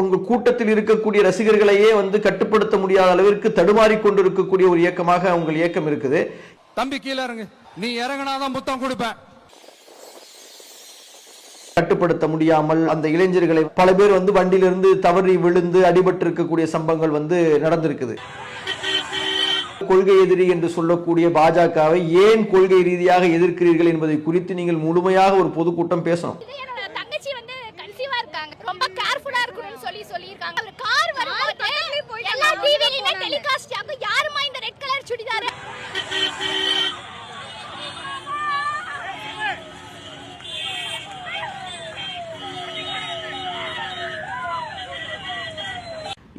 உங்க கூட்டத்தில் இருக்கக்கூடிய ரசிகர்களையே வந்து கட்டுப்படுத்த முடியாத அளவிற்கு தடுமாறி கொண்டிருக்கக்கூடிய ஒரு இயக்கமாக உங்கள் இயக்கம் இருக்குது. தம்பி கீழே இறங்கு. நீ இறங்குனாதான் முத்தம் கொடுப்பேன். கட்டுப்படுத்த முடியாமல் அந்த இளைஞர்களை பல பேர் வந்து வண்டியிலிருந்து தவறி விழுந்து அடிபட்டு இருக்கக்கூடிய சம்பவங்கள் வந்து நடந்திருக்குது. கொள்கை எதிரி என்று சொல்லக்கூடிய பாஜகவை ஏன் கொள்கை ரீதியாக எதிர்க்கிறீர்கள் என்பதை குறித்து நீங்கள் முழுமையாக ஒரு பொதுக்கூட்டம் பேசணும் இது என்னோட தங்கச்சி வந்து கன்சீவா இருக்காங்க ரொம்ப கேர்ஃபுல்லா இருக்கணும்னு சொல்லி சொல்லியிருக்காங்க அந்த கார் வரும்போது எல்லா டிவிலையுமே டெலிகாஸ்ட் ஆகும் யாருமா இந்த ரெட் கலர் சுடிதார்?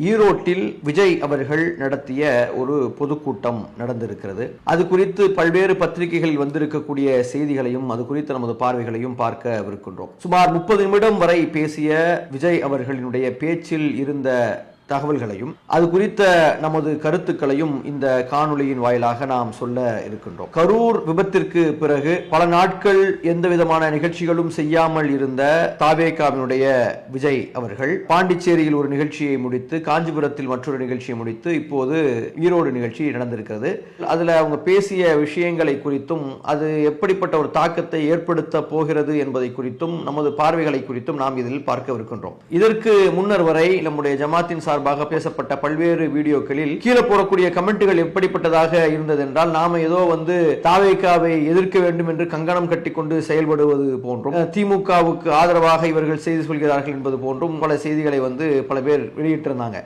ஈரோட்டில் விஜய் அவர்கள் நடத்திய ஒரு பொதுக்கூட்டம் நடந்திருக்கிறது. அது குறித்து பல்வேறு பத்திரிகைகளில் வந்திருக்கக்கூடிய செய்திகளையும் அது குறித்த நமது பார்வைகளையும் பார்க்கவிருக்கின்றோம் சுமார் முப்பது நிமிடம் வரை பேசிய விஜய் அவர்களினுடைய பேச்சில் இருந்த தகவல்களையும் அது குறித்த நமது கருத்துக்களையும் இந்த காணொளியின் வாயிலாக நாம் சொல்ல இருக்கின்றோம். கரூர் விபத்திற்கு பிறகு பல நாட்கள் எந்த விதமான நிகழ்ச்சிகளும் செய்யாமல் இருந்த தாவேகாவினுடைய விஜய் அவர்கள் பாண்டிச்சேரியில் ஒரு நிகழ்ச்சியை முடித்து காஞ்சிபுரத்தில் மற்றொரு நிகழ்ச்சியை முடித்து இப்போது ஈரோடு நிகழ்ச்சி நடந்திருக்கிறது. அதுல அவங்க பேசிய விஷயங்களை குறித்தும் அது எப்படிப்பட்ட ஒரு தாக்கத்தை ஏற்படுத்த போகிறது என்பதை குறித்தும் நமது பார்வைகளை குறித்தும் நாம் இதில் பார்க்கவிருக்கின்றோம். இதற்கு முன்னர் வரை நம்முடைய ஜமாத்தின் சார்பாக பேசப்பட்ட பல்வேறு வீடியோக்களில் கீழே போடக்கூடிய கமெண்ட்டுகள் எப்படிப்பட்டதாக இருந்தது என்றால் நாம ஏதோ வந்து தாவேக்காவை எதிர்க்க வேண்டும் என்று கங்கணம் கட்டிக்கொண்டு செயல்படுவது போன்றும் திமுகவுக்கு ஆதரவாக இவர்கள் செய்தி சொல்கிறார்கள் என்பது போன்றும் பல செய்திகளை வந்து பல பேர் வெளியிட்டிருந்தாங்க.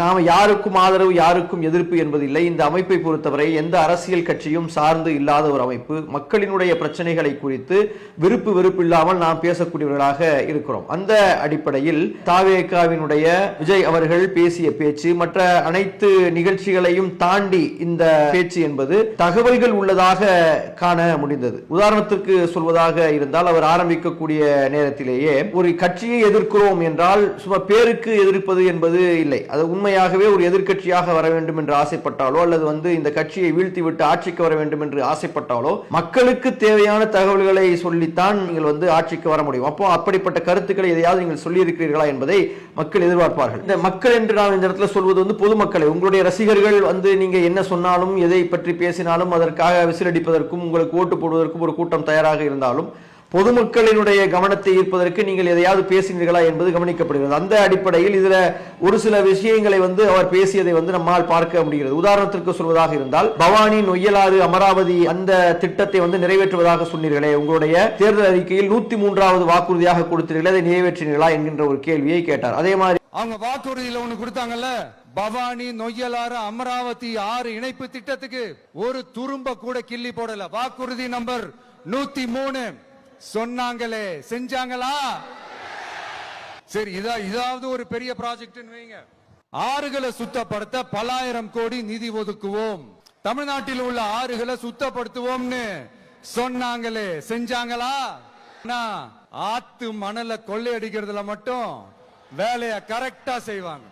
நாம் யாருக்கும் ஆதரவு யாருக்கும் எதிர்ப்பு என்பதில்லை இந்த அமைப்பை பொறுத்தவரை எந்த அரசியல் கட்சியும் சார்ந்து இல்லாத ஒரு அமைப்பு. மக்களினுடைய பிரச்சனைகளை குறித்து விருப்பு வெறுப்பு இல்லாமல் நாம் பேசக்கூடியவர்களாக இருக்கிறோம். அந்த அடிப்படையில் தாவேகாவினுடைய விஜய் அவர்கள் பேசிய பேச்சு மற்ற அனைத்து நிகழ்ச்சிகளையும் தாண்டி இந்த பேச்சு என்பது தகவல்கள் உள்ளதாக காண முடிந்தது. உதாரணத்திற்கு சொல்வதாக இருந்தால் அவர் ஆரம்பிக்கக்கூடிய நேரத்திலேயே ஒரு கட்சியை எதிர்க்கிறோம் என்றால் சும்மா பேருக்கு எதிர்ப்பது என்பது இல்லை. அது உண்மையாகவே ஒரு எதிர்க்கட்சியாக வர வேண்டும் என்று ஆசைப்பட்டாலோ அல்லது வந்து இந்த கட்சியை வீழ்த்தி விட்டு ஆட்சிக்கு வர வேண்டும் என்று ஆசைப்பட்டாலோ மக்களுக்கு தேவையான தகவல்களை சொல்லித்தான் நீங்கள் வந்து ஆட்சிக்கு வர முடியும். அப்போ அப்படிப்பட்ட கருத்துக்களை எதையாவது நீங்கள் சொல்லியிருக்கிறீர்களா என்பதை மக்கள் எதிர்பார்ப்பார்கள். இந்த மக்கள் என்று நான் இந்த இடத்துல சொல்வது வந்து பொதுமக்களை உங்களுடைய ரசிகர்கள் வந்து நீங்க என்ன சொன்னாலும் எதை பற்றி பேசினாலும் அதற்காக விசிலடிப்பதற்கும் உங்களுக்கு ஓட்டு போடுவதற்கும் ஒரு கூட்டம் தயாராக இருந்தாலும் பொதுமக்களினுடைய கவனத்தை ஈர்ப்பதற்கு நீங்கள் எதையாவது பேசினீர்களா என்பது கவனிக்கப்படுகிறது. அந்த அடிப்படையில் இதுல ஒரு சில விஷயங்களை வந்து அவர் பேசியதை வந்து நம்மால் பார்க்க முடிகிறது. உதாரணத்திற்கு சொல்வதாக இருந்தால் பவானி நொய்யலாறு அமராவதி அந்த திட்டத்தை வந்து நிறைவேற்றுவதாக சொன்னீர்களே உங்களுடைய தேர்தல் அறிக்கையில் நூத்தி மூன்றாவது வாக்குறுதியாக கொடுத்தீர்களே அதை நிறைவேற்றினீர்களா என்கின்ற ஒரு கேள்வியை கேட்டார். அதே மாதிரி அவங்க வாக்குறுதியில ஒண்ணு கொடுத்தாங்கல்ல பவானி நொய்யலாறு அமராவதி ஆறு இணைப்பு திட்டத்துக்கு ஒரு துரும்ப கூட கிள்ளி போடல. வாக்குறுதி நம்பர் நூத்தி மூணு சொன்னாங்களே செஞ்சாங்களா? சரி இதா இதாவது ஒரு பெரிய ப்ராஜெக்ட் வைங்க. ஆறுகளை சுத்தப்படுத்த பலாயிரம் கோடி நிதி ஒதுக்குவோம். தமிழ்நாட்டில் உள்ள ஆறுகளை சுத்தப்படுத்துவோம்னு சொன்னாங்களே செஞ்சாங்களா? ஆத்து மணலை கொள்ளையடிக்கிறதுல மட்டும் வேலையை கரெக்டா செய்வாங்க.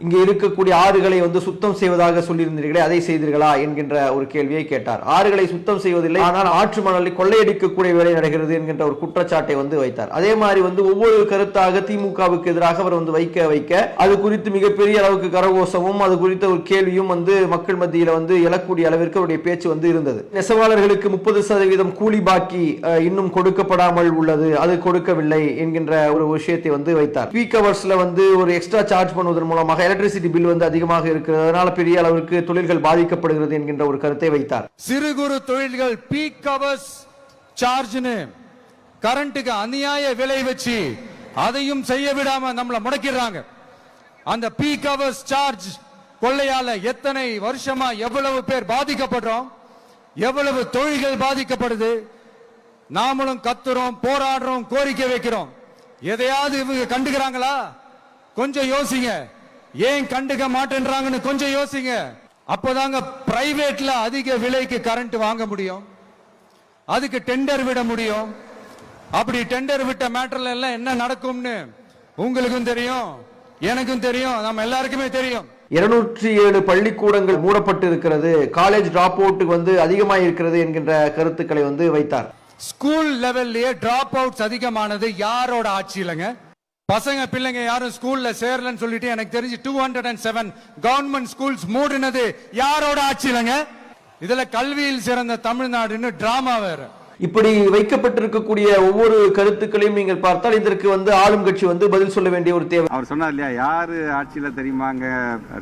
இங்கே இருக்கக்கூடிய ஆறுகளை வந்து சுத்தம் செய்வதாக சொல்லியிருந்தீர்களே அதை செய்தீர்களா என்கின்ற ஒரு கேள்வியை கேட்டார். ஆறுகளை சுத்தம் செய்வதில்லை ஆனால் ஆற்று மணலை கொள்ளையடிக்கக்கூடிய வேலை நடக்கிறது என்கின்ற ஒரு குற்றச்சாட்டை வந்து வைத்தார். அதே மாதிரி வந்து ஒவ்வொரு கருத்தாக திமுகவுக்கு எதிராக அவர் வந்து வைக்க வைக்க அது குறித்து மிகப்பெரிய அளவுக்கு கரகோஷமும் அது குறித்த ஒரு கேள்வியும் வந்து மக்கள் மத்தியில் வந்து எழக்கூடிய அளவிற்கு அவருடைய பேச்சு வந்து இருந்தது. நெசவாளர்களுக்கு முப்பது சதவீதம் கூலி பாக்கி இன்னும் கொடுக்கப்படாமல் உள்ளது அது கொடுக்கவில்லை என்கின்ற ஒரு விஷயத்தை வந்து வைத்தார். பீக் அவர்ஸ்ல வந்து ஒரு எக்ஸ்ட்ரா சார்ஜ் பண்ணுவதன் மூலமாக எலக்ட்ரிசிட்டி பில் வந்து அதிகமாக இருக்கிறது. அதனால பெரிய அளவிற்கு தொழில்கள் பாதிக்கப்படுகிறது என்கின்ற ஒரு கருத்தை வைத்தார். சிறு குறு தொழில்கள் பீக் கவர்ஸ் சார்ஜ்னு கரண்ட்டுக்கு அநியாய விலை வச்சு அதையும் செய்ய விடாம நம்மளை முடக்கிடுறாங்க. அந்த பீக் கவர்ஸ் சார்ஜ் கொள்ளையால எத்தனை வருஷமா எவ்வளவு பேர் பாதிக்கப்படுறோம்? எவ்வளவு தொழில்கள் பாதிக்கப்படுது? நாமளும் கத்துறோம் போராடுறோம் கோரிக்கை வைக்கிறோம். எதையாவது இவங்க கண்டுக்கிறாங்களா? கொஞ்சம் யோசிங்க. ஏன் கண்டுக்க மாட்டேன்றாங்கன்னு கொஞ்சம் யோசிங்க. அப்போதாங்க பிரைவேட்ல அதிக விலைக்கு கரண்ட் வாங்க முடியும். அதுக்கு டெண்டர் விட முடியும். அப்படி டெண்டர் விட்ட மேட்டர்ல எல்லாம் என்ன நடக்கும்னு உங்களுக்கும் தெரியும் எனக்கும் தெரியும் நம்ம எல்லாருக்குமே தெரியும். இருநூற்றி ஏழு பள்ளிக்கூடங்கள் மூடப்பட்டு இருக்கிறது காலேஜ் டிராப் அவுட் வந்து அதிகமாக இருக்கிறது என்கின்ற கருத்துக்களை வந்து வைத்தார். ஸ்கூல் லெவல்லயே டிராப் அவுட்ஸ் அதிகமானது யாரோட ஆட்சியிலங்க பசங்க பிள்ளைங்க யாரும் ஸ்கூல்ல சேரலன்னு சொல்லிட்டு எனக்கு தெரிஞ்சு two hundred and seven government schools மூடினது யாரோட ஆட்சியிலங்க இதுல கல்வியில் சிறந்த தமிழ்நாடுன்னு டிராமா வேற. இப்படி வைக்கப்பட்டிருக்கக்கூடிய ஒவ்வொரு கருத்துக்களையும் நீங்கள் பார்த்தால் இதற்கு வந்து ஆளும் கட்சி வந்து பதில் சொல்ல வேண்டிய ஒரு தேவை. அவர் சொன்னார் இல்லையா யாரு ஆட்சியில தெரியுமாங்க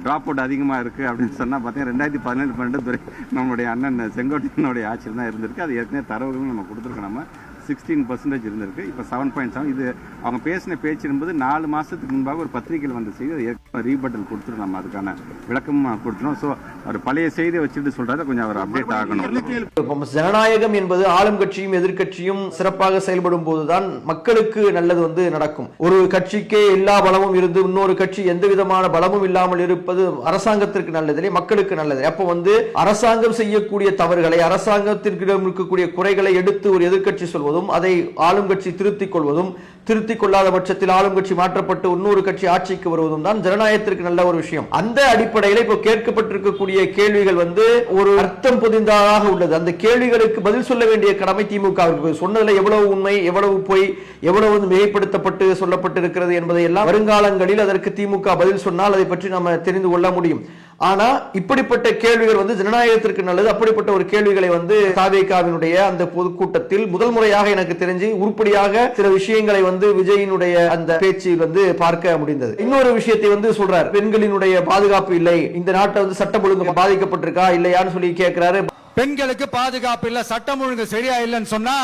டிராப் அவுட் அதிகமா இருக்கு அப்படின்னு சொன்னா பாத்தீங்கன்னா ரெண்டாயிரத்தி பதினெட்டு பன்னெண்டு நம்மளுடைய அண்ணன் செங்கோட்டையனுடைய ஆட்சியில் தான் இருந்திருக்கு. அது ஏற்கனவே தரவுகளும் நம்ம கொடுத்துருக்கோம் நம்ம. சிக்ஸ்டீன் பர்சன்டேஜ் இருந்திருக்கு. இப்போ செவன் பாயிண்ட் செவன் இது அவங்க பேசின பேச்சு என்பது நாலு மாதத்துக்கு முன்பாக ஒரு பத்திரிகையில் வந்த செய்தி. ரீபட்டல் கொடுத்துரும். நம்ம அதுக்கான விளக்கமும் கொடுத்துரும். ஸோ அவர் பழைய செய்தியை வச்சுட்டு சொல்றாரு. கொஞ்சம் அவர் அப்டேட் ஆகணும். ஜனநாயகம் என்பது ஆளும் கட்சியும் எதிர்க்கட்சியும் சிறப்பாக செயல்படும் போதுதான் மக்களுக்கு நல்லது வந்து நடக்கும். ஒரு கட்சிக்கே எல்லா பலமும் இருந்து இன்னொரு கட்சி எந்த விதமான பலமும் இல்லாமல் இருப்பது அரசாங்கத்திற்கு நல்லதில்லை மக்களுக்கு நல்லது அப்போ வந்து அரசாங்கம் செய்யக்கூடிய தவறுகளை அரசாங்கத்திற்கிடம் இருக்கக்கூடிய குறைகளை எடுத்து ஒரு எதிர்க்கட்சி சொல்வதும் அதை ஆளும் கட்சி திருத்திக் கொள்வதும் திருத்திக் கொள்ளாத பட்சத்தில் ஆளும் கட்சி மாற்றப்பட்டு இன்னொரு கட்சி ஆட்சிக்கு வருவதும் தான் ஜனநாயகத்திற்கு நல்ல ஒரு விஷயம். அந்த அடிப்படையில் இப்போ கேட்கப்பட்டிருக்கக்கூடிய கேள்விகள் வந்து ஒரு அர்த்தம் புதிந்ததாக உள்ளது. அந்த கேள்விகளுக்கு பதில் சொல்ல வேண்டிய கடமை திமுக சொன்னதுல எவ்வளவு உண்மை எவ்வளவு பொய் எவ்வளவு வந்து மிகைப்படுத்தப்பட்டு சொல்லப்பட்டிருக்கிறது என்பதை எல்லாம் வருங்காலங்களில் அதற்கு திமுக பதில் சொன்னால் அதை பற்றி நம்ம தெரிந்து கொள்ள முடியும். ஆனா இப்படிப்பட்ட கேள்விகள் வந்து ஜனநாயகத்திற்கு நல்லது. அப்படிப்பட்ட ஒரு கேள்விகளை வந்து தாவேகாவினுடைய அந்த பொதுக்கூட்டத்தில் முதல் முறையாக எனக்கு தெரிஞ்சு உருப்படியாக சில விஷயங்களை வந்து விஜயினுடைய அந்த பேச்சில் வந்து பார்க்க முடிந்தது. இன்னொரு விஷயத்தை வந்து சொல்றார். பெண்களினுடைய பாதுகாப்பு இல்லை. இந்த நாட்டை வந்து சட்டம் ஒழுங்கு பாதிக்கப்பட்டிருக்கா இல்லையான்னு சொல்லி கேட்கிறாரு பெண்களுக்கு பாதுகாப்பு இல்ல. சட்டம் ஒழுங்கு சரியா இல்லைன்னு சொன்னா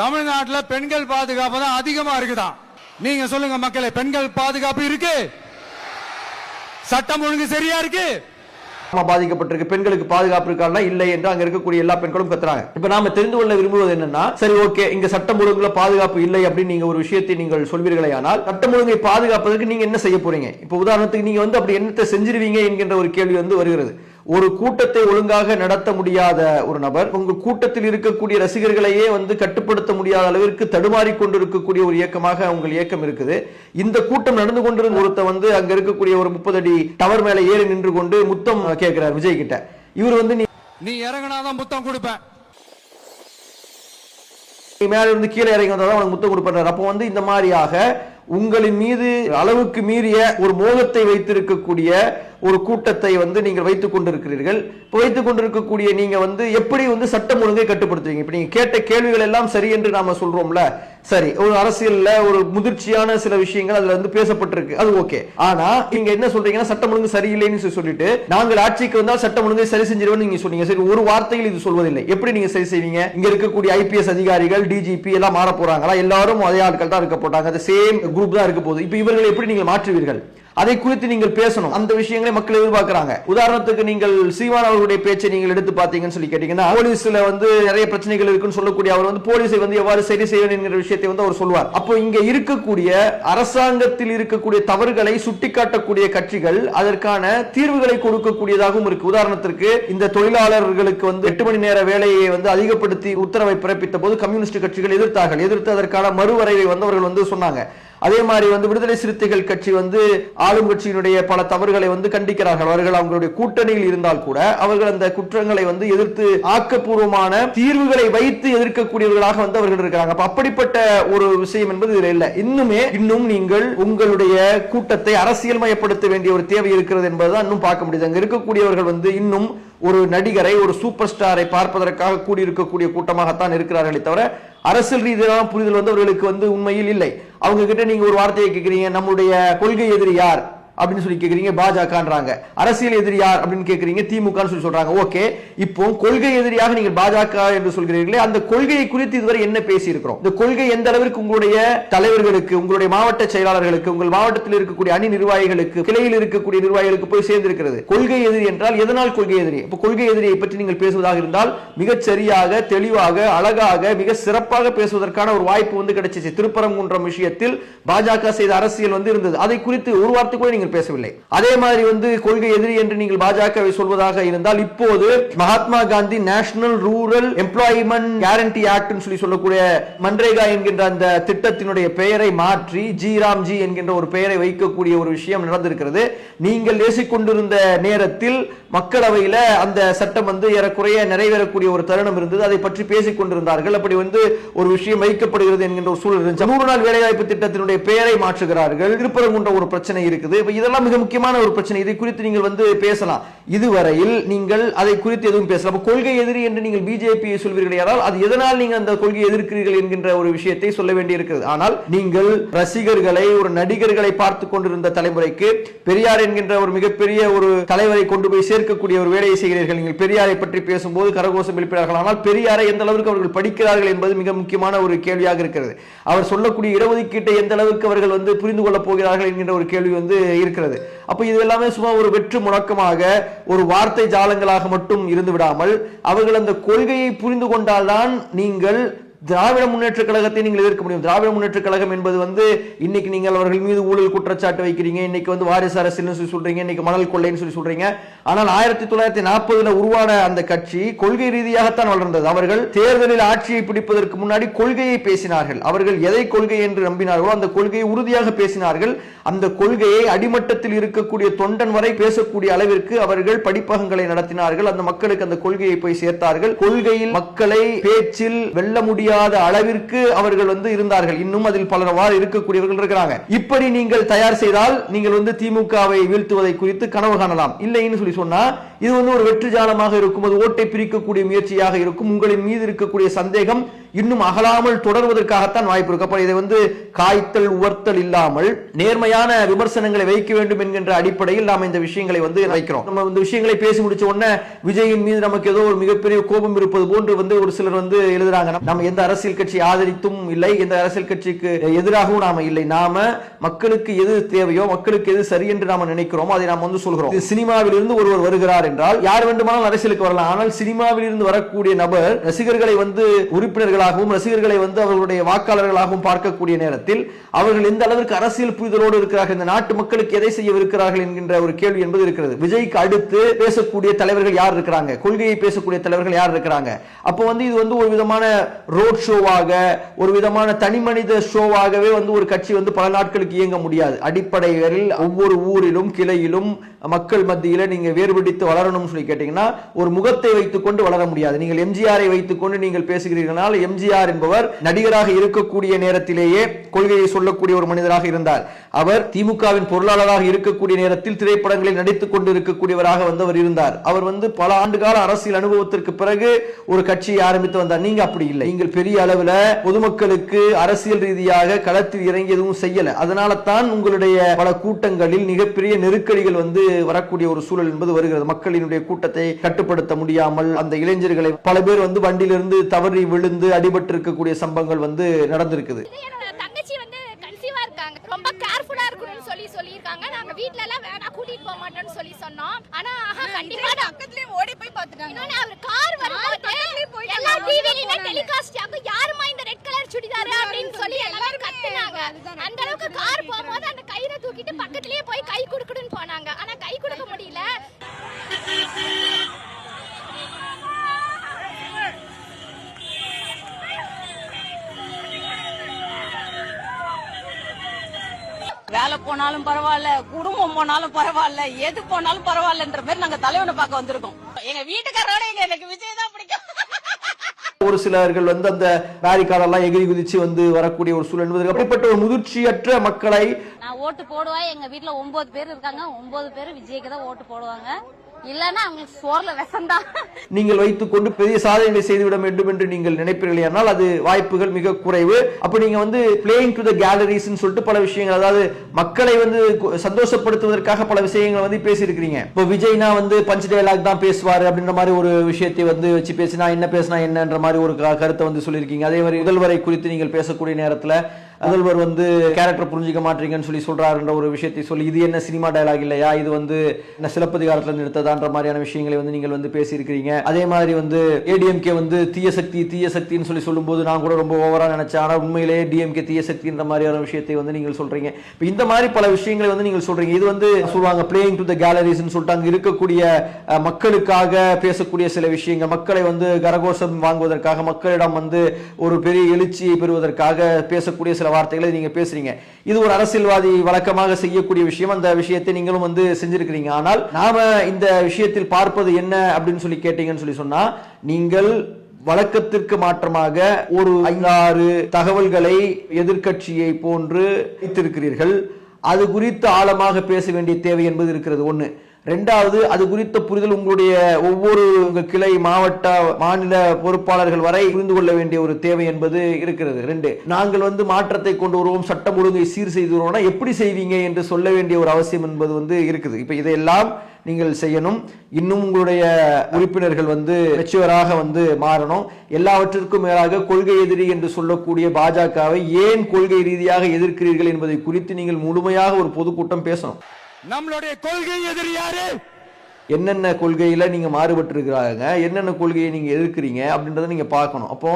தமிழ்நாட்டுல பெண்கள் பாதுகாப்பு தான் அதிகமா இருக்குதான் நீங்க சொல்லுங்க மக்களை பெண்கள் பாதுகாப்பு இருக்கு? சட்டம் ஒழுங்கு சரியா இருக்கு? பாதிக்கப்பட்டிருக்கு. பெண்களுக்கு பாதுகாப்பு இருக்கான்னா இல்லை என்று அங்க இருக்கக்கூடிய எல்லா பெண்களும் கத்துறாங்க. இப்ப நாம தெரிந்து கொள்ள விரும்புவது என்னன்னா சரி ஓகே இங்க சட்டம் ஒழுங்குல பாதுகாப்பு இல்லை அப்படின்னு நீங்க ஒரு விஷயத்தை நீங்கள் சொல்வீர்களே ஆனால் சட்டம் ஒழுங்கை பாதுகாப்பதற்கு நீங்க என்ன செய்ய போறீங்க? இப்ப உதாரணத்துக்கு நீங்க வந்து அப்படி என்னத்தை செஞ்சிருவீங்க என்கின்ற ஒரு கேள்வி வந்து வருகிறது. ஒரு கூட்டத்தை ஒழுங்காக நடத்த முடியாத ஒரு நபர் உங்க கூட்டத்தில் இருக்கக்கூடிய ரசிகர்களையே வந்து கட்டுப்படுத்த முடியாத அளவிற்கு தடுமாறி கொண்டிருக்கக்கூடிய ஒரு இயக்கமாக உங்கள் இயக்கம் இருக்குது. இந்த கூட்டம் நடந்து கொண்டிருந்த ஒருத்த வந்து அங்க இருக்கக்கூடிய ஒரு முப்பது அடி டவர் மேல ஏறி நின்று கொண்டு முத்தம் கேட்கிறார் விஜய் கிட்ட. இவர் வந்து நீ நீ இறங்கினாதான் புத்தம் கொடுப்பேன். மேல இருந்து கீழே இறங்கி வந்தாதான் உனக்கு முத்தம் கொடுப்பாரு அப்போ வந்து இந்த மாதிரியாக உங்களின் மீது அளவுக்கு மீறிய ஒரு மோகத்தை வைத்திருக்கக்கூடிய ஒரு கூட்டத்தை வந்து நீங்கள் வைத்துக் கொண்டிருக்கிறீர்கள். இப்போ வைத்துக் கொண்டிருக்கக்கூடிய நீங்க வந்து எப்படி வந்து சட்டம் ஒழுங்கை கட்டுப்படுத்துவீங்க? இப்போ நீங்க கேட்ட கேள்விகள் எல்லாம் சரி என்று நாம சொல்றோம்ல. சரி ஒரு அரசியல்ல ஒரு முதிர்ச்சியான சில விஷயங்கள் அதுல வந்து பேசப்பட்டிருக்கு. அது ஓகே. ஆனா நீங்க என்ன சொல்றீங்கன்னா சட்டம் ஒழுங்கு சரியில்லைன்னு சொல்லி சொல்லிட்டு நாங்கள் ஆட்சிக்கு வந்தால் சட்டம் ஒழுங்கை சரி செஞ்சிருவோம் நீங்க சொன்னீங்க. சரி ஒரு வார்த்தையில் இது சொல்வதில்லை. எப்படி நீங்க சரி செய்வீங்க? இங்க இருக்கக்கூடிய ஐபிஎஸ் அதிகாரிகள் டிஜிபி எல்லாம் மாற போறாங்களா? எல்லாரும் அதே ஆட்கள் தான் இருக்க போட்டாங்க அந்த சேம் குரூப் தான் இருக்க போகுது. இப்போ இவர்களை எப்படி நீங்கள் மாற்றுவீர்கள்? அதை குறித்து நீங்கள் பேசணும். அந்த விஷயங்களை மக்கள் எதிர்பார்க்கிறாங்க. உதாரணத்துக்கு நீங்கள் சீமான் அவர்களுடைய பேச்சை நீங்கள் எடுத்து பார்த்தீங்கன்னு சொல்லி கேட்டீங்கன்னா போலீஸ்ல வந்து நிறைய பிரச்சனைகள் இருக்குன்னு சொல்லக்கூடிய அவர் வந்து போலீஸை வந்து எவ்வாறு சரி செய்யணும் என்கிற விஷயத்தை வந்து அவர் சொல்வார் அப்போ இங்க இருக்கக்கூடிய அரசாங்கத்தில் இருக்கக்கூடிய தவறுகளை சுட்டிக்காட்டக்கூடிய கட்சிகள் அதற்கான தீர்வுகளை கொடுக்கக்கூடியதாகவும் இருக்கு. உதாரணத்திற்கு இந்த தொழிலாளர்களுக்கு வந்து எட்டு மணி நேர வேலையை வந்து அதிகப்படுத்தி உத்தரவை பிறப்பித்த போது கம்யூனிஸ்ட் கட்சிகள் எதிர்த்தார்கள். எதிர்த்து அதற்கான மறுவரைவை வந்தவர்கள் வந்து சொன்னாங்க. அதே மாதிரி வந்து விடுதலை சிறுத்தைகள் கட்சி வந்து ஆளும் கட்சியினுடைய பல தவறுகளை வந்து கண்டிக்கிறார்கள். அவர்கள் அவங்களுடைய கூட்டணியில் இருந்தால் கூட அவர்கள் அந்த குற்றங்களை வந்து எதிர்த்து ஆக்கப்பூர்வமான தீர்வுகளை வைத்து எதிர்க்கக்கூடியவர்களாக வந்து அவர்கள் இருக்கிறாங்க. அப்படிப்பட்ட ஒரு விஷயம் என்பது இதுல இல்லை. இன்னுமே இன்னும் நீங்கள் உங்களுடைய கூட்டத்தை அரசியல் மயப்படுத்த வேண்டிய ஒரு தேவை இருக்கிறது என்பதுதான் இன்னும் பார்க்க முடியுது. அங்க இருக்கக்கூடியவர்கள் வந்து இன்னும் ஒரு நடிகரை ஒரு சூப்பர் ஸ்டாரை பார்ப்பதற்காக கூடியிருக்கக்கூடிய கூட்டமாகத்தான் இருக்கிறார்களே தவிர அரசியல் ரீதியான புரிதல் வந்து அவர்களுக்கு வந்து உண்மையில் இல்லை. அவங்க கிட்ட நீங்க ஒரு வார்த்தையை கேட்கிறீங்க நம்முடைய கொள்கை எதிரி யார்? அப்படின்னு சொல்லி கேக்குறீங்க பாஜகன்றாங்க. அரசியல் எதிரி யார் அப்படின்னு கேக்குறீங்க திமுக சொல்லி சொல்றாங்க. ஓகே இப்போ கொள்கை எதிரியாக நீங்கள் பாஜக என்று சொல்கிறீர்களே அந்த கொள்கையை குறித்து இதுவரை என்ன பேசி இருக்கிறோம் இந்த கொள்கை எந்த அளவிற்கு உங்களுடைய தலைவர்களுக்கு உங்களுடைய மாவட்ட செயலாளர்களுக்கு உங்கள் மாவட்டத்தில் இருக்கக்கூடிய அணி நிர்வாகிகளுக்கு கிளையில் இருக்கக்கூடிய நிர்வாகிகளுக்கு போய் சேர்ந்திருக்கிறது. கொள்கை எதிரி என்றால் எதனால் கொள்கை எதிரி? இப்போ கொள்கை எதிரியை பற்றி நீங்கள் பேசுவதாக இருந்தால் மிகச் சரியாக தெளிவாக அழகாக மிக சிறப்பாக பேசுவதற்கான ஒரு வாய்ப்பு வந்து கிடைச்சிச்சு. திருப்பரங்குன்றம் விஷயத்தில் பாஜக செய்த அரசியல் வந்து இருந்தது. அதை குறித்து ஒரு வார்த்தை கூட நீங்கள் பேசவில்லை. அதே மாதிரி வந்து கொள்கை எதிரி என்று நீங்கள் பாஜகவை சொல்வதாக இருந்தால் இப்போது Mahatma Gandhi national rural employment guarantee act சொல்லி சொல்லக்கூடிய மன்ரேகா என்கின்ற அந்த திட்டத்தினுடைய பெயரை மாற்றி ஜி ராம்ஜி என்கின்ற ஒரு பெயரை வைக்கக்கூடிய ஒரு விஷயம் நடந்திருக்கிறது. நீங்கள் ஏசிக்கொண்டிருந்த நேரத்தில் மக்களவையில அந்த சட்டம் வந்து ஏறக்குறைய நிறைவேறக்கூடிய ஒரு தருணம் இருந்தது. அதை பற்றி பேசிக் கொண்டிருந்தார்கள். அப்படி வந்து ஒரு விஷயம் வைக்கப்படுகிறது என்கின்ற ஒரு சூழல் இருந்துச்சு. நூறு நாள் வேலைவாய்ப்பு திட்டத்தினுடைய பெயரை மாற்றுகிறார்கள். திருப்பரங்குன்ற ஒரு பிரச்சனை இருக்குது. இதெல்லாம் மிக முக்கியமான ஒரு பிரச்சனை. இதை குறித்து நீங்கள் வந்து பேசலாம். இதுவரையில் நீங்கள் அதை குறித்து எதுவும் பேசலாம். கொள்கை எதிரி என்று நீங்கள் பிஜேபியை சொல்வீர்கள் யாரால் அது எதனால் நீங்கள் அந்த கொள்கையை எதிர்க்கிறீர்கள் என்கின்ற ஒரு விஷயத்தை சொல்ல வேண்டியிருக்கிறது. ஆனால் நீங்கள் ரசிகர்களை ஒரு நடிகர்களை பார்த்து கொண்டிருந்த தலைமுறைக்கு பெரியார் என்கின்ற ஒரு மிகப்பெரிய ஒரு தலைவரை கொண்டு போய் சேர்க்கக்கூடிய ஒரு வேலையை செய்கிறீர்கள். நீங்கள் பெரியாரை பற்றி பேசும்போது கரகோஷம் எழுப்பினார்கள் ஆனால் பெரியாரை எந்த அளவுக்கு அவர்கள் படிக்கிறார்கள் என்பது மிக முக்கியமான ஒரு கேள்வியாக இருக்கிறது. அவர் சொல்லக்கூடிய இடஒதுக்கீட்டை எந்த அளவுக்கு அவர்கள் வந்து புரிந்து கொள்ளப் போகிறார்கள் என்கின்ற ஒரு கேள்வி வந்து இருக்கிறது. அப்போ இது எல்லாமே சும்மா ஒரு வெற்று முழக்கமாக ஒரு வார்த்தை ஜாலங்களாக மட்டும் இருந்து விடாமல் அவர்கள் அந்த கொள்கையை புரிந்து கொண்டால்தான் நீங்கள் திராவிட முன்னேற்ற கழகத்தை நீங்கள் எதிர்க்க முடியும். திராவிட முன்னேற்ற கழகம் என்பது வந்து இன்னைக்கு நீங்கள் அவர்கள் மீது ஊழல் குற்றச்சாட்டு வைக்கிறீங்க. இன்னைக்கு வந்து வாரிசு அரசுன்னு சொல்லி சொல்றீங்க. இன்னைக்கு மணல் கொள்ளைன்னு சொல்லி சொல்றீங்க. ஆனால் ஆயிரத்தி தொள்ளாயிரத்தி நாற்பதுல உருவான அந்த கட்சி கொள்கை ரீதியாகத்தான் வளர்ந்தது. அவர்கள் தேர்தலில் ஆட்சியை பிடிப்பதற்கு முன்னாடி கொள்கையை பேசினார்கள். அவர்கள் எதை கொள்கை என்று நம்பினார்களோ அந்த கொள்கையை உறுதியாக பேசினார்கள். அந்த கொள்கையை அடிமட்டத்தில் இருக்கக்கூடிய தொண்டன் வரை பேசக்கூடிய அளவிற்கு அவர்கள் படிப்பகங்களை நடத்தினார்கள். அந்த மக்களுக்கு அந்த கொள்கையை போய் சேர்த்தார்கள். கொள்கையில் மக்களை பேச்சில் வெல்ல முடியாத அளவிற்கு அவர்கள் வந்து இருந்தார்கள். இன்னும் அதில் பலரவாறு இருக்கக்கூடியவர்கள் இருக்கிறாங்க. இப்படி நீங்கள் தயார் செய்தால் நீங்கள் வந்து திமுகவை வீழ்த்துவதை குறித்து கனவு காணலாம். இல்லைன்னு சொல்லி சொன்னா இது வந்து ஒரு வெற்றி ஜாலமாக இருக்கும். அது ஓட்டை பிரிக்கக்கூடிய முயற்சியாக இருக்கும். உங்களின் மீது இருக்கக்கூடிய சந்தேகம் இன்னும் அகலாமல் தொடர்வதற்காகத்தான் வாய்ப்பு இருக்கு. அப்ப இதை வந்து காய்த்தல் உவர்த்தல் இல்லாமல் நேர்மையான விமர்சனங்களை வைக்க வேண்டும் என்கின்ற அடிப்படையில் நாம் இந்த விஷயங்களை வந்து வைக்கிறோம். நம்ம இந்த விஷயங்களை பேசி முடிச்ச உடனே விஜயின் மீது நமக்கு ஏதோ ஒரு மிகப்பெரிய கோபம் இருப்பது போன்று வந்து ஒரு சிலர் வந்து எழுதுறாங்க. நம்ம எந்த அரசியல் கட்சி ஆதரித்தும் இல்லை எந்த அரசியல் கட்சிக்கு எதிராகவும் நாம இல்லை. நாம மக்களுக்கு எது தேவையோ மக்களுக்கு எது சரி என்று நாம நினைக்கிறோமோ அதை நாம் வந்து சொல்கிறோம். சினிமாவில் இருந்து ஒருவர் வருகிறார் என்றால் யார் வேண்டுமானாலும் அரசியலுக்கு வரலாம். ஆனால் சினிமாவில் இருந்து வரக்கூடிய நபர் ரசிகர்களை வந்து உறுப்பினர்கள் உறுப்பினர்களாகவும் ரசிகர்களை வந்து அவர்களுடைய வாக்காளர்களாகவும் பார்க்கக்கூடிய நேரத்தில் அவர்கள் எந்த அளவிற்கு அரசியல் புரிதலோடு இருக்கிறார்கள் இந்த நாட்டு மக்களுக்கு எதை செய்யவிருக்கிறார்கள் என்கின்ற ஒரு கேள்வி என்பது இருக்கிறது. விஜய்க்கு அடுத்து பேசக்கூடிய தலைவர்கள் யார் இருக்கிறாங்க? கொள்கையை பேசக்கூடிய தலைவர்கள் யார் இருக்கிறாங்க? அப்போ வந்து இது வந்து ஒரு விதமான ரோட் ஷோவாக ஒரு விதமான தனி மனித ஷோவாகவே வந்து ஒரு கட்சி வந்து பல நாட்களுக்கு இயங்க முடியாது. அடிப்படைகளில் ஒவ்வொரு ஊரிலும் கிளையிலும் மக்கள் மத்தியில் நீங்கள் வேறுபடுத்தி வளரணும்னு சொல்லி கேட்டீங்கன்னா ஒரு முகத்தை வைத்துக்கொண்டு வளர முடியாது. நீங்கள் எம்ஜிஆரை வைத்துக்கொண்டு நீங்கள் பேசுகிறீர்களால் எம்ஜிஆர் என்பவர் நடிகராக இருக்கக்கூடிய நேரத்திலேயே கொள்கையை சொல்லக்கூடிய ஒரு மனிதராக இருந்தார். அவர் திமுகவின் பொருளாளராக இருக்கக்கூடிய நேரத்தில் திரைப்படங்களில் நடித்துக் கொண்டு இருக்கக்கூடியவராக வந்தவர் இருந்தார். அவர் வந்து பல ஆண்டுகால அரசியல் அனுபவத்திற்கு பிறகு ஒரு கட்சியை ஆரம்பித்து வந்தார். நீங்க அப்படி இல்லை. நீங்கள் பெரிய அளவுல பொதுமக்களுக்கு அரசியல் ரீதியாக களத்தில் இறங்கி எதுவும் செய்யல. அதனால தான் உங்களுடைய பல கூட்டங்களில் மிகப்பெரிய நெருக்கடிகள் வந்து வரக்கூடிய ஒரு சூழல் என்பது வருகிறது. மக்களினுடைய கூட்டத்தை கட்டுப்படுத்த முடியாமல் அந்த இளைஞர்களை பல பேர் வந்து வண்டியிலிருந்து தவறி விழுந்து அடிபட்டு இருக்கக்கூடிய சம்பவங்கள் வந்து நடந்திருக்குது இது என்னோட தங்கச்சி வந்து கன்சீவா இருக்காங்க ரொம்ப கேர்ஃபுல்லா இருக்கணும்னு சொல்லி சொல்லியிருக்காங்க. நாங்க வீட்ல எல்லாம் வேணா கூட்டிட்டு போக மாட்டோம்னு சொல்லி சொன்னோம். ஆனா கண்டிப்பா பக்கத்துலயே ஓடி போய் பாத்துட்டாங்க இன்னொன்னு அவர் கார் வரும்போது எல்லா டிவிலயுமே டெலிகாஸ்ட் ஆகும் யாருமா இந்த ரெட் கலர் சுடிதார் அப்படின்னு சொல்லி எல்லாரும் கத்துனாங்க. அந்த அளவுக்கு கார். போகும்போது அந்த கயிறை தூக்கிட்டு பக்கத்துலயே போய் கை குடுக்குடுன்னு போனாங்க. ஆனா கை போனாலும் பரவாயில்ல குடும்பம் போனாலும் பரவாயில்ல எது போனாலும் பரவாயில்லன்ற மாதிரி நாங்க தலைவனை பார்க்க வந்திருக்கோம். எங்க வீட்டுக்காரோட எங்க எனக்கு விஜய் தான் பிடிக்கும். ஒரு சிலர்கள் வந்து அந்த பேரிகார்டெல்லாம் எகிரி குதிச்சு வந்து வரக்கூடிய ஒரு சூழல் என்பது அப்படிப்பட்ட ஒரு முதிர்ச்சியற்ற மக்களை நான் ஓட்டு போடுவேன். எங்க வீட்ல ஒன்பது பேர் இருக்காங்க. ஒன்பது பேர் விஜய்க்கு தான் ஓட்டு போடுவாங்க. இல்லனா அவங்களுக்கு சோர்ல விஷம்தான் நீங்கள் வைத்துக்கொண்டு பெரிய சாதனைகளை செய்துவிட வேண்டும் என்று நீங்கள் நினைப்பீர்கள் ஆனால் அது வாய்ப்புகள் மிக குறைவு. அப்ப நீங்க வந்து பிளேயிங் டு த கேலரிஸ் சொல்லிட்டு பல விஷயங்கள் அதாவது மக்களை வந்து சந்தோஷப்படுத்துவதற்காக பல விஷயங்களை வந்து பேசியிருக்கிறீங்க. இப்போ விஜய்னா வந்து பஞ்ச் டயலாக் தான் பேசுவாரு அப்படின்ற மாதிரி ஒரு விஷயத்தை வந்து வச்சு பேசினா என்ன பேசினா என்னன்ற மாதிரி ஒரு க- கருத்தை வந்து சொல்லியிருக்கீங்க. அதே மாதிரி முதல்வரை குறித்து நீங்கள் பேசக்கூடிய நேரத்துல முதல்வர் வந்து கேரக்டர் புரிஞ்சிக்க மாட்டீங்கன்னு சொல்லி சொல்றாருன்ற ஒரு விஷயத்தை சொல்லி இது என்ன சினிமா டயலாக் இல்லையா? இது வந்து என்ன சிலப்பதிகாரத்துல நிறுத்ததான்ற எடுத்ததான்ற மாதிரியான விஷயங்களை வந்து நீங்கள் வந்து பேசியிருக்கிறீங்க. அதே மாதிரி வந்து ஏடிஎம்கே வந்து தீய சக்தி தீய சக்தின்னு சொல்லி சொல்லும்போது நான் கூட ரொம்ப ஓவரா நினைச்சேன். ஆனால் உண்மையிலேயே டிஎம்கே தீய சக்தின்ற மாதிரியான விஷயத்தை வந்து நீங்கள் சொல்றீங்க. இப்போ இந்த மாதிரி பல விஷயங்களை வந்து நீங்கள் சொல்றீங்க. இது வந்து சொல்லுவாங்க பிளேயிங் டு த கேலரிஸ்னு சொல்லிட்டு அங்கே இருக்கக்கூடிய மக்களுக்காக பேசக்கூடிய சில விஷயங்கள். மக்களை வந்து கரகோஷம் வாங்குவதற்காக மக்களிடம் வந்து ஒரு பெரிய எழுச்சியை பெறுவதற்காக பேசக்கூடிய சில வார்த்தைகளை நீங்க பேசுறீங்க. இது ஒரு அரசியல்வாதி வழக்கமாக செய்யக்கூடிய விஷயம். அந்த விஷயத்தை நீங்களும் வந்து செஞ்சிருக்கிறீங்க. ஆனால் நாம இந்த விஷயத்தில் பார்ப்பது என்ன அப்படின்னு சொல்லி கேட்டீங்கன்னு சொல்லி சொன்னா நீங்கள் வழக்கத்திற்கு மாற்றமாக ஒரு ஐந்தாறு தகவல்களை எதிர்க்கட்சியை போன்று வைத்திருக்கிறீர்கள். அது குறித்து ஆழமாக பேச வேண்டிய தேவை என்பது இருக்கிறது. ஒன்று ரெண்டாவது அது குறித்த புரிதல் உங்களுடைய ஒவ்வொரு உங்கள் கிளை மாவட்ட மாநில பொறுப்பாளர்கள் வரை புரிந்து கொள்ள வேண்டிய ஒரு தேவை என்பது இருக்கிறது. ரெண்டு நாங்கள் வந்து மாற்றத்தை கொண்டு வருவோம் சட்டம் ஒழுங்கை சீர் செய்து வருவோம்னா எப்படி செய்வீங்க என்று சொல்ல வேண்டிய ஒரு அவசியம் என்பது வந்து இருக்குது. இப்போ இதையெல்லாம் நீங்கள் செய்யணும். இன்னும் உங்களுடைய உறுப்பினர்கள் வந்து மெச்சுவராக வந்து மாறணும். எல்லாவற்றிற்கும் மேலாக கொள்கை எதிரி என்று சொல்லக்கூடிய பாஜகவை ஏன் கொள்கை ரீதியாக எதிர்க்கிறீர்கள் என்பதை குறித்து நீங்கள் முழுமையாக ஒரு பொதுக்கூட்டம் பேசணும். நம்மளுடைய கொள்கை எதிரி யாரு? என்னென்ன கொள்கையில நீங்க மாறுபட்டு இருக்கிறாங்க என்னென்ன கொள்கையை நீங்க எதிர்க்கிறீங்க அப்படின்றத நீங்க பார்க்கணும். அப்போ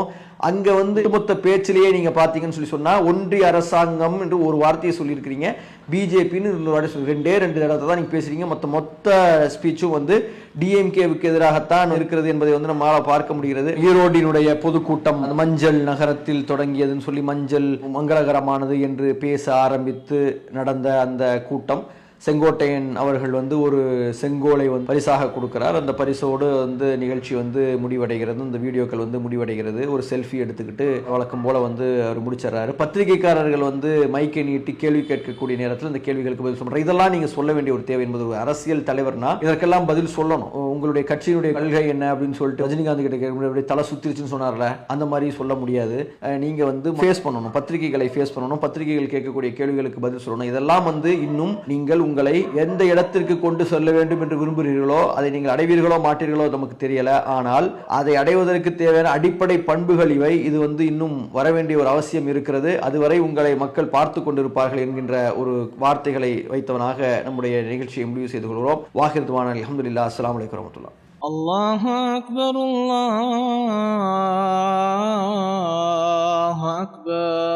அங்க வந்து மொத்த பேச்சிலேயே நீங்க பாத்தீங்கன்னு சொல்லி சொன்னா ஒன்றிய அரசாங்கம் என்று ஒரு வார்த்தையை சொல்லியிருக்கிறீங்க. பிஜேபின்னு இன்னொரு வார்த்தை ரெண்டே ரெண்டு இடத்த தான் நீங்க பேசுறீங்க. மொத்த மொத்த ஸ்பீச்சும் வந்து டிஎம்கேவுக்கு எதிராகத்தான் இருக்கிறது என்பதை வந்து நம்மளால பார்க்க முடிகிறது. ஈரோடினுடைய பொதுக்கூட்டம் அந்த மஞ்சள் நகரத்தில் தொடங்கியதுன்னு சொல்லி மஞ்சள் மங்களகரமானது என்று பேச ஆரம்பித்து நடந்த அந்த கூட்டம். செங்கோட்டையன் அவர்கள் வந்து ஒரு செங்கோலை வந்து பரிசாக கொடுக்கிறார். அந்த பரிசோடு வந்து நிகழ்ச்சி வந்து முடிவடைகிறது. இந்த வீடியோக்கள் வந்து முடிவடைகிறது. ஒரு செல்ஃபி எடுத்துக்கிட்டு வழக்கம் போல வந்து அவர் முடிச்சிடறாரு. பத்திரிகைக்காரர்கள் வந்து மைக்கை நீட்டி கேள்வி கேட்கக்கூடிய நேரத்தில் இந்த கேள்விகளுக்கு பதில் சொல்றாரு. இதெல்லாம் நீங்க சொல்ல வேண்டிய ஒரு தேவை என்பது ஒரு அரசியல் தலைவர்னா இதற்கெல்லாம் பதில் சொல்லணும். உங்களுடைய கட்சியினுடைய கொள்கை என்ன அப்படின்னு சொல்லிட்டு ரஜினிகாந்த் கிட்ட கேட்க தலை சுத்திருச்சுன்னு சொன்னார்ல. அந்த மாதிரி சொல்ல முடியாது. நீங்கள் நீங்க வந்து ஃபேஸ் பண்ணணும். பத்திரிகைகளை ஃபேஸ் பண்ணணும். பத்திரிகைகள் கேட்கக்கூடிய கேள்விகளுக்கு பதில் சொல்லணும். இதெல்லாம் வந்து இன்னும் நீங்கள் உங்களை எந்த இடத்திற்கு கொண்டு செல்ல வேண்டும் என்று விரும்புகிறீர்களோ அதை நீங்கள் அடைவீர்களோ மாட்டீர்களோ நமக்கு தெரியல ஆனால் அதை அடைவதற்கு தேவையான அடிப்படை பண்புகள் இவை இது வந்து இன்னும் வர வேண்டிய ஒரு அவசியம் இருக்கிறது அதுவரை உங்களை மக்கள் பார்த்து கொண்டிருப்பார்கள் என்கின்ற ஒரு வார்த்தைகளை வைத்தவனாக நம்முடைய நிகழ்ச்சியை முடிவு செய்து கொள்கிறோம் வாஹிர்துவான அலமதுல்லா அஸ்லாம் வலைக்கம் வரமத்துல்லா الله أكبر الله أكبر